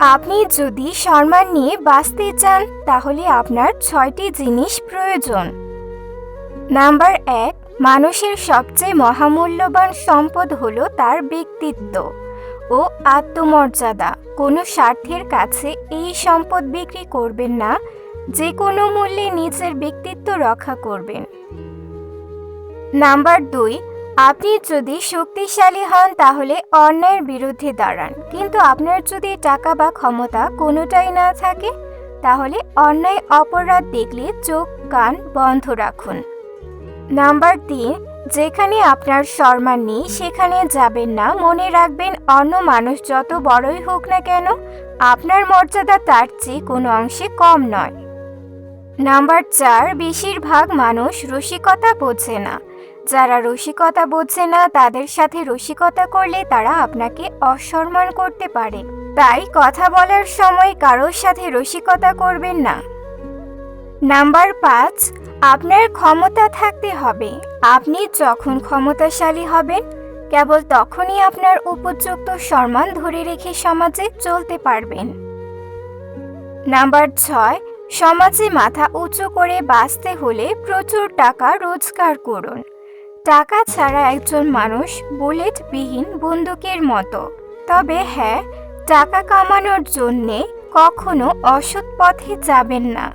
আপনি যদি সম্মান নিয়ে বাঁচতে চান, তাহলে আপনার ছয়টি জিনিস প্রয়োজন। নাম্বার এক, মানুষের সবচেয়ে মহামূল্যবান সম্পদ হলো তার ব্যক্তিত্ব ও আত্মমর্যাদা। কোনো স্বার্থের কাছে এই সম্পদ বিক্রি করবেন না, যে কোনো মূল্যে নিজের ব্যক্তিত্ব রক্ষা করবেন। নাম্বার দুই আপনি যদি শক্তিশালী হন, তাহলে অন্যায়ের বিরুদ্ধে দাঁড়ান। কিন্তু আপনার যদি টাকা বা ক্ষমতা কোনোটাই না থাকে, তাহলে অন্যায় অপরাধ দেখলে চোখ, কান বন্ধ রাখুন। নাম্বার তিন, যেখানে আপনার সম্মান নেই, সেখানে যাবেন না। মনে রাখবেন, অন্য মানুষ যত বড়ই হোক না কেন, আপনার মর্যাদা তার চেয়ে কোনো অংশে কম নয়। নাম্বার চার, বেশিরভাগ মানুষ রসিকতা বোঝে না। যারা রসিকতা বোঝে না, তাদের সাথে রসিকতা করলে তারা আপনাকে অসম্মান করতে পারে। তাই কথা বলার সময় কারোর সাথে রসিকতা করবেন না। নাম্বার পাঁচ, আপনার ক্ষমতা থাকতে হবে। আপনি যখন ক্ষমতাশালী হবেন, কেবল তখনই আপনার উপযুক্ত সম্মান ধরে রেখে সমাজে চলতে পারবেন। নাম্বার ছয়, সমাজে মাথা উঁচু করে বাঁচতে হলে প্রচুর টাকা রোজগার করুন। টাকা ছাড়া একজন মানুষ বুলেটবিহীন বন্দুকের মতো। তবে হ্যাঁ টাকা কামানোর জন্যে কখনো অসৎ পথে যাবেন না।